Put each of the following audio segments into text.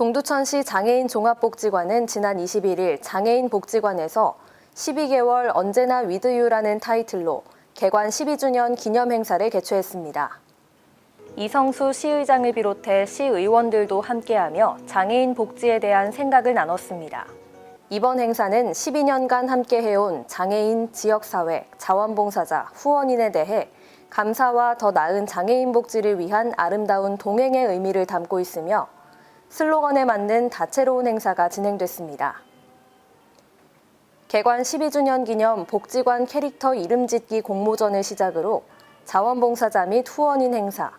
동두천시 장애인 종합복지관은 지난 21일 장애인 복지관에서 12개월 언제나 위드유라는 타이틀로 개관 12주년 기념 행사를 개최했습니다. 이성수 시의장을 비롯해 시의원들도 함께하며 장애인 복지에 대한 생각을 나눴습니다. 이번 행사는 12년간 함께해온 장애인, 지역사회, 자원봉사자, 후원인에 대해 감사와 더 나은 장애인 복지를 위한 아름다운 동행의 의미를 담고 있으며 슬로건에 맞는 다채로운 행사가 진행됐습니다. 개관 12주년 기념 복지관 캐릭터 이름 짓기 공모전을 시작으로 자원봉사자 및 후원인 행사,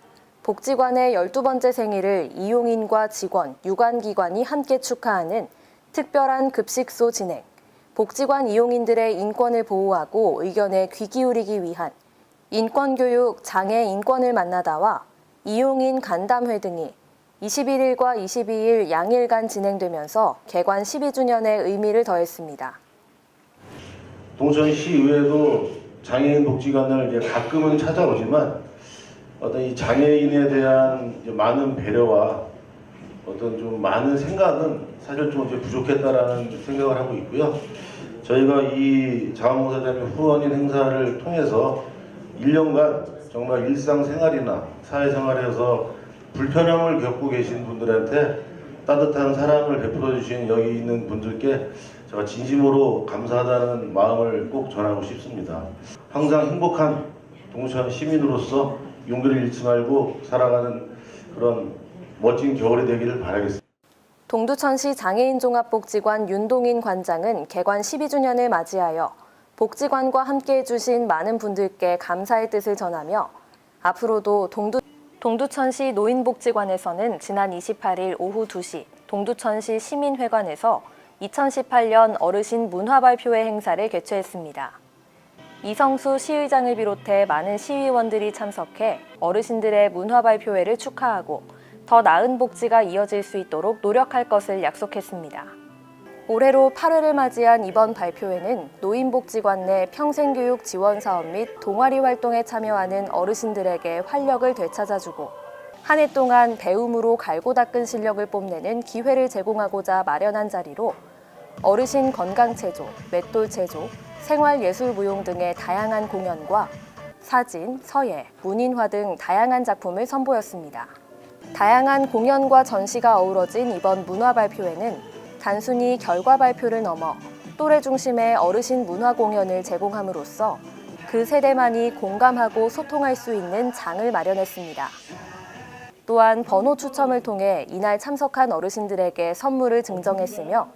복지관의 12번째 생일을 이용인과 직원, 유관기관이 함께 축하하는 특별한 급식소 진행, 복지관 이용인들의 인권을 보호하고 의견에 귀 기울이기 위한 인권교육 장애 인권을 만나다와 이용인 간담회 등이 21일과 22일 양일간 진행되면서 개관 12주년의 의미를 더했습니다. 동천시의회도 장애인 복지관을 이제 가끔은 찾아오지만 어떤 이 장애인에 대한 많은 배려와 어떤 좀 많은 생각은 사실 좀 이제 부족했다라는 생각을 하고 있고요. 저희가 이 자원봉사자 및 후원인 행사를 통해서 1년간 정말 일상생활이나 사회생활에서 불편함을 겪고 계신 분들한테 따뜻한 사랑을 베풀어 주신 여기 있는 분들께 제가 진심으로 감사하다는 마음을 꼭 전하고 싶습니다. 항상 행복한 동천 시민으로서 용기를 잃지 말고 살아가는 그런 멋진 겨울이 되기를 바라겠습니다. 동두천시 장애인종합복지관 윤동인 관장은 개관 12주년을 맞이하여 복지관과 함께 해주신 많은 분들께 감사의 뜻을 전하며 앞으로도 동두, 동두천시 노인복지관에서는 지난 28일 오후 2시 동두천시 시민회관에서 2018년 어르신 문화 발표회 행사를 개최했습니다. 이성수 시의장을 비롯해 많은 시의원들이 참석해 어르신들의 문화 발표회를 축하하고 더 나은 복지가 이어질 수 있도록 노력할 것을 약속했습니다. 올해로 8회를 맞이한 이번 발표회는 노인복지관 내 평생교육 지원 사업 및 동아리 활동에 참여하는 어르신들에게 활력을 되찾아주고 한 해 동안 배움으로 갈고 닦은 실력을 뽐내는 기회를 제공하고자 마련한 자리로 어르신 건강체조, 맷돌체조, 생활예술무용 등의 다양한 공연과 사진, 서예, 문인화 등 다양한 작품을 선보였습니다. 다양한 공연과 전시가 어우러진 이번 문화 발표회는 단순히 결과 발표를 넘어 또래 중심의 어르신 문화 공연을 제공함으로써 그 세대만이 공감하고 소통할 수 있는 장을 마련했습니다. 또한 번호 추첨을 통해 이날 참석한 어르신들에게 선물을 증정했으며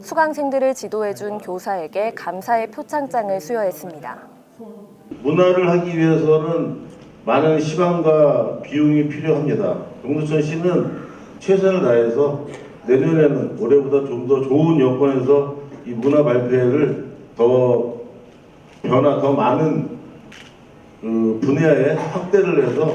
수강생들을 지도해준 교사에게 감사의 표창장을 수여했습니다. 문화를 하기 위해서는 많은 시간과 비용이 필요합니다. 동두천 시는 최선을 다해서 내년에는 올해보다 좀 더 좋은 여건에서 이 문화 발표회를 더 변화, 더 많은 그 분야에 확대를 해서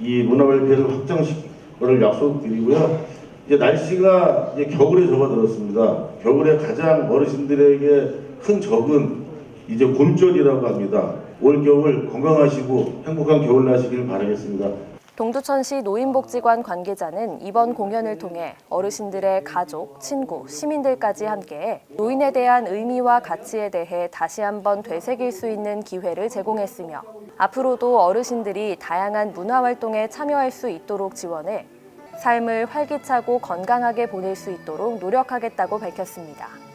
이 문화 발표회를 확장시킬 거를 약속드리고요. 이제 날씨가 이제 겨울에 접어들었습니다. 겨울에 가장 어르신들에게 큰 적은 이제 곰절이라고 합니다. 올 겨울 건강하시고 행복한 겨울 나시길 바라겠습니다. 동두천시 노인복지관 관계자는 이번 공연을 통해 어르신들의 가족, 친구, 시민들까지 함께 노인에 대한 의미와 가치에 대해 다시 한번 되새길 수 있는 기회를 제공했으며 앞으로도 어르신들이 다양한 문화활동에 참여할 수 있도록 지원해 삶을 활기차고 건강하게 보낼 수 있도록 노력하겠다고 밝혔습니다.